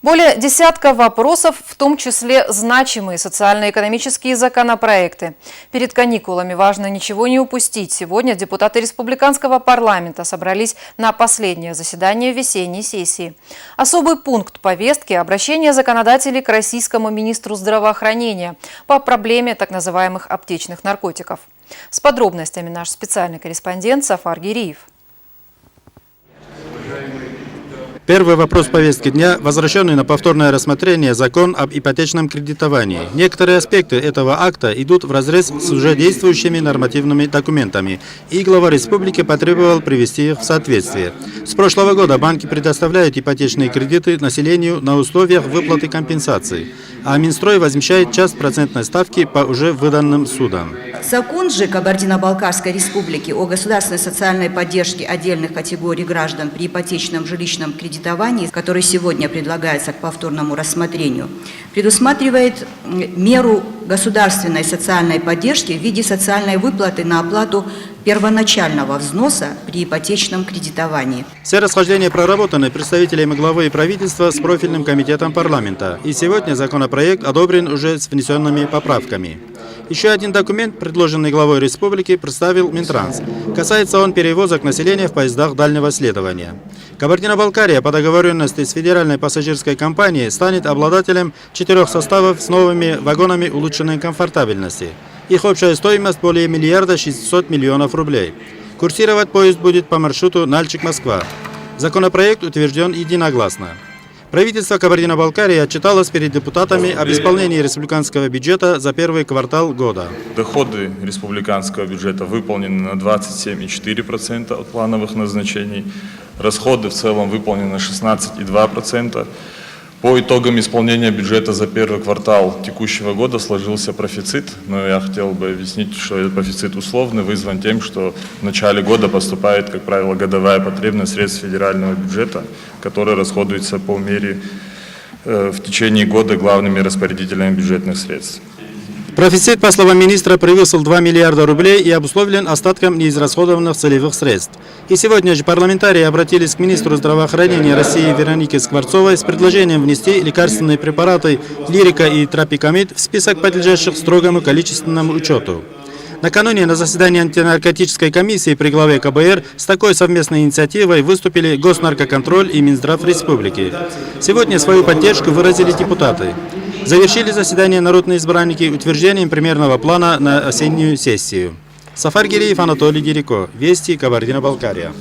Более десятка вопросов, в том числе значимые социально-экономические законопроекты. Перед каникулами важно ничего не упустить. Сегодня депутаты Республиканского парламента собрались на последнее заседание весенней сессии. Особый пункт повестки – обращение законодателей к российскому министру здравоохранения по проблеме так называемых аптечных наркотиков. С подробностями наш специальный корреспондент Сафар Гириев. Первый вопрос повестки дня – возвращенный на повторное рассмотрение закон об ипотечном кредитовании. Некоторые аспекты этого акта идут вразрез с уже действующими нормативными документами, и глава республики потребовал привести их в соответствие. С прошлого года банки предоставляют ипотечные кредиты населению на условиях выплаты компенсации, а Минстрой возмещает часть процентной ставки по уже выданным судам. Закон же Кабардино-Балкарской республики о государственной социальной поддержке отдельных категорий граждан при ипотечном жилищном кредитовании, который сегодня предлагается к повторному рассмотрению, предусматривает меру государственной социальной поддержки в виде социальной выплаты на оплату первоначального взноса при ипотечном кредитовании. Все расхождения проработаны представителями главы и правительства с профильным комитетом парламента, и сегодня законопроект одобрен уже с внесенными поправками. Еще один документ, предложенный главой республики, представил Минтранс. Касается он перевозок населения в поездах дальнего следования. Кабардино-Балкария по договоренности с федеральной пассажирской компанией станет обладателем четырех составов с новыми вагонами улучшенной комфортабельности. Их общая стоимость более миллиарда 600 миллионов рублей. Курсировать поезд будет по маршруту Нальчик-Москва. Законопроект утвержден единогласно. Правительство Кабардино-Балкарии отчиталось перед депутатами об исполнении республиканского бюджета за первый квартал года. Доходы республиканского бюджета выполнены на 27,4% от плановых назначений. Расходы в целом выполнены на 16,2%. По итогам исполнения бюджета за первый квартал текущего года сложился профицит, но я хотел бы объяснить, что этот профицит условный, вызван тем, что в начале года поступает, как правило, годовая потребность средств федерального бюджета, которая расходуется по мере э, в течение года главными распорядителями бюджетных средств. Профицит, по словам министра, превысил 2 миллиарда рублей и обусловлен остатком неизрасходованных целевых средств. И сегодня же парламентарии обратились к министру здравоохранения России Веронике Скворцовой с предложением внести лекарственные препараты лирика и тропикамид в список подлежащих строгому количественному учету. Накануне на заседании антинаркотической комиссии при главе КБР с такой совместной инициативой выступили Госнаркоконтроль и Минздрав Республики. Сегодня свою поддержку выразили депутаты. Завершили заседание народные избранники утверждением примерного плана на осеннюю сессию. Сафар Гиреев, Анатолий Дереко. Вести, Кабардино-Балкария.